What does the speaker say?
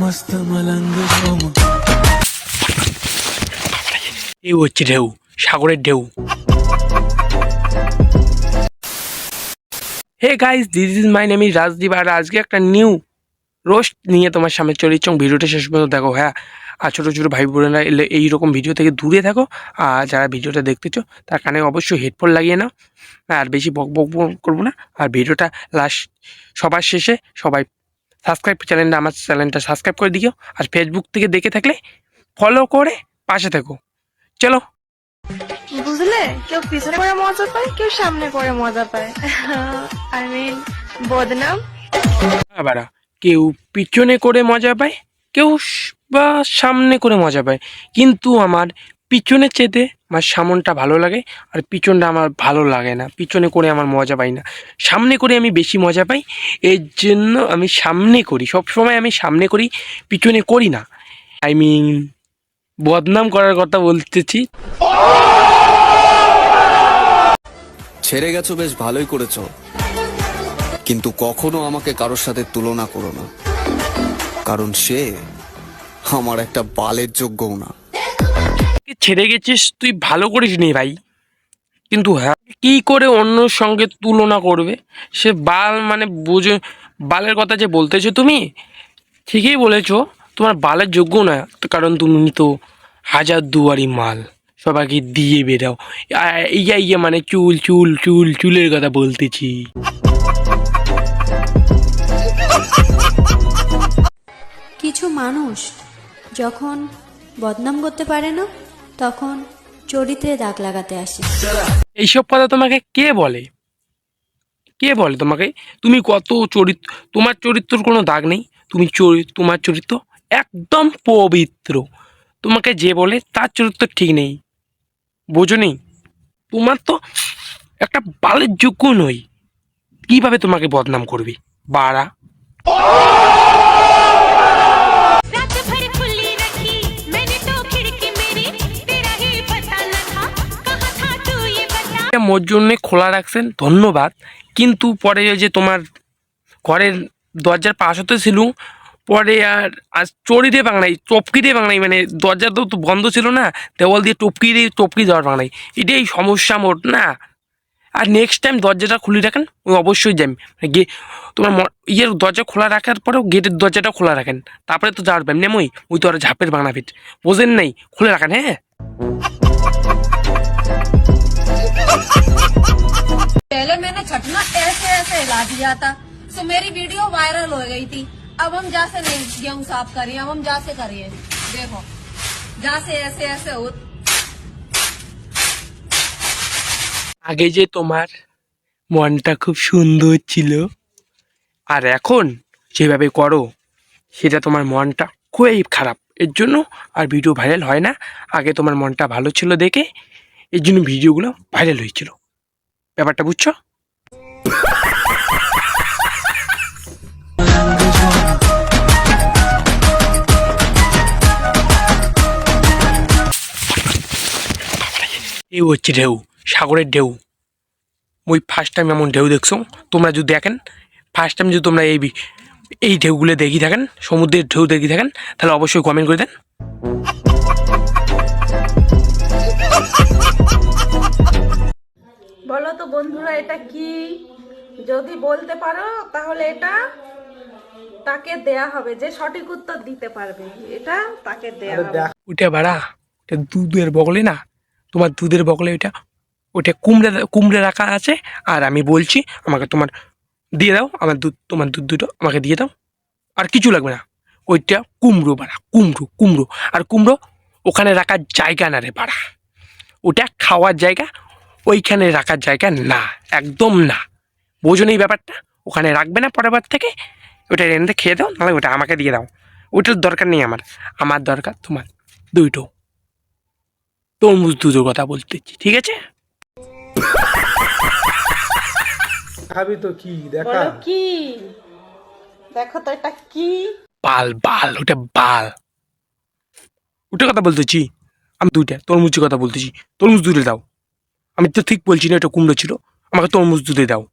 मस्त मलंग झोम ঢেউ হচ্ছে ঢেউ সাগরের ঢেউ hey guys this is my name is Rajdeep আর আজকে একটা নিউ রোস্ট নিয়ে তোমার সামনে চলে চং ভিডিওটা শেষ পর্যন্ত দেখো হ্যাঁ আর ছোটো ছোটো ভাই বোনেরা এলে এইরকম ভিডিও থেকে দূরে থাকো আর যারা ভিডিওটা দেখতেছো তার কানে অবশ্যই হেডফোন লাগিয়ে নাও আর বেশি বক বক বক করবো না আর ভিডিওটা লাস্ট সবার শেষে সবাই সাবস্ক্রাইব চ্যানেলটা আমার চ্যানেলটা সাবস্ক্রাইব করে দিও আর ফেসবুক থেকে দেখে থাকলে ফলো করে পাশে থাকো। চলো। বুঝলে? কেউ পিছনে করে মজা পায় কেউ সামনে করে মজা পায়। আই মিন বদনাম। আবার কেউ পিছনে করে মজা পায় কেউ বা সামনে করে মজা পায়। কিন্তু আমার পিছনের চেতে আমার সামনটা ভালো লাগে আর পিছনটা আমার ভালো লাগে না। পিছনে করে আমার মজা পাই না। সামনে করে আমি বেশি মজা পাই, এর জন্য আমি সামনে করি। সব সময় আমি সামনে করি, পিছনে করি না। আই মিন, বদনাম করার কথা বলতেছি। ছেড়ে গেছো বেশ ভালোই করেছ। কিন্তু কখনো আমাকে কারোর সাথে তুলনা করো না। কারণ সে আমার একটা বালের যোগ্যও না। ছেড়ে গেছিস, তুই ভালো করিস নি ভাই। কিন্তু হ্যাঁ কি করে অন্য সঙ্গে তুলনা করবে? সে বাল মানে বুঝে, বালের কথা যে বলতেছো তুমি, ঠিকই বলেছ, তোমার বালের যোগ্য না কারণ তুমি তো হাজার দুয়ারি মাল, সবাইকে দিয়ে বেরাও ইয়া ইয়া মানে চুল চুল চুল, চুলের কথা বলতেছি। কিছু মানুষ যখন বদনাম করতে পারে না তখন চরিত্রে দাগ লাগাতে আসে। এইসব কথা তোমাকে কে বলে? কে বলে তোমাকে? তুমি কত চরিত্র তোমার চরিত্রর কোনো দাগ নেই। তুমি তোমার চরিত্র একদম পবিত্র। তোমাকে যে বলে তার চরিত্র ঠিক নেই। বোঝো নেই? তোমার তো একটা বালের যোগ্য নই। কীভাবে তোমাকে বদনাম করবে? বাড়া। মোর জন্য খোলা রাখছেন, ধন্যবাদ। কিন্তু পরে যে তোমার ঘরের দরজার পাশ হতে ছিল পরে আর আজ চড়ি দিয়ে বাংলাই টপকি দিয়ে বাংলাই মানে দরজা তো তো বন্ধ ছিল না, দেওয়াল দিয়ে টপকি দিয়ে, টপকি দেওয়ার বাংলাই এটাই সমস্যা মোট না? আর নেক্সট টাইম দরজাটা খুলে রাখেন, ওই অবশ্যই যাই মানে গে তোমার ইয়ের দরজা খোলা রাখার পরেও গেটের দরজাটা খোলা রাখেন। তারপরে তো যাওয়ার ব্যাম নেমই। ওই তো আর ঝাপের বাংলা ফিট বোঝেন নাই, খুলে রাখেন হ্যাঁ? पहले मैंने छटना ऐसे ऐसे हिला दिया था सो मेरी वीडियो वायरल हो गई थी अब हम जा से नहीं गेहूं साफ करिए अब हम जा से करिए देखो जा से ऐसे ऐसे हो আগে যে তোমার মনটা খুব সুন্দর ছিল আর এখন যেভাবে করো সেটা তোমার মনটা খুবই খারাপ এর জন্য আর ভিডিও ভাইরাল হয় না আগে তোমার মনটা ভালো ছিল দেখে এর জন্য ভিডিওগুলো ভাইরাল হয়েছিল ব্যাপারটা বুঝছ? এই হচ্ছে ঢেউ, সাগরের ঢেউ। ওই ফার্স্ট টাইম এমন ঢেউ দেখছ। তোমরা যদি দেখেন ফার্স্ট টাইম যদি তোমরা এই এই ঢেউগুলো দেখি থাকেন, সমুদ্রের ঢেউ দেখি থাকেন, তাহলে অবশ্যই কমেন্ট করে দেন। বন্ধুরা এটা কি? যদি বলতে পারো তাহলে এটা তাকে দেয়া হবে। যে সঠিক উত্তর দিতে পারবে এটা তাকে দেয়া হবে। ওইটা বাড়া ওটা দুধের বগলে না তোমার দুধের বগলে ওইটা ওটা কুমড়ে কুমড়ে রাখা আছে আর আমি বলছি আমাকে তোমার দিয়ে দাও আমার দুধ তোমার দুধ দুটো আমাকে দিয়ে দাও আর কিছু লাগবে না। ওইটা কুমড়ো বাড়া কুমড়ো কুমড়ো। আর কুমড়ো ওখানে রাখার জায়গা না রে বাড়া। ওটা খাওয়ার জায়গা ওইখানে রাখার জায়গা না একদম না। বোঝো এই ব্যাপারটা? ওখানে রাখবে না পরের বার থেকে? ওটা এনে খেয়ে দাও নাহলে ওটা আমাকে দিয়ে দাও। ওইটার দরকার নেই আমার। আমার দরকার তোমার দুইটো। তরমুজ দুটোর কথা বলতেছি ঠিক আছে? খাবি তো কি? দেখা। কি? দেখো তো এটা কি? বাল বাল ওটা বাল। ওটার কথা বলতেছি আমি দুইটা তরমুজের কথা বলতেছি তরমুজ দুধে দাও। আমি তো ঠিক বলছি না এটা কুমড়ো ছিল। আমাকে তরমুজ দুধে দাও।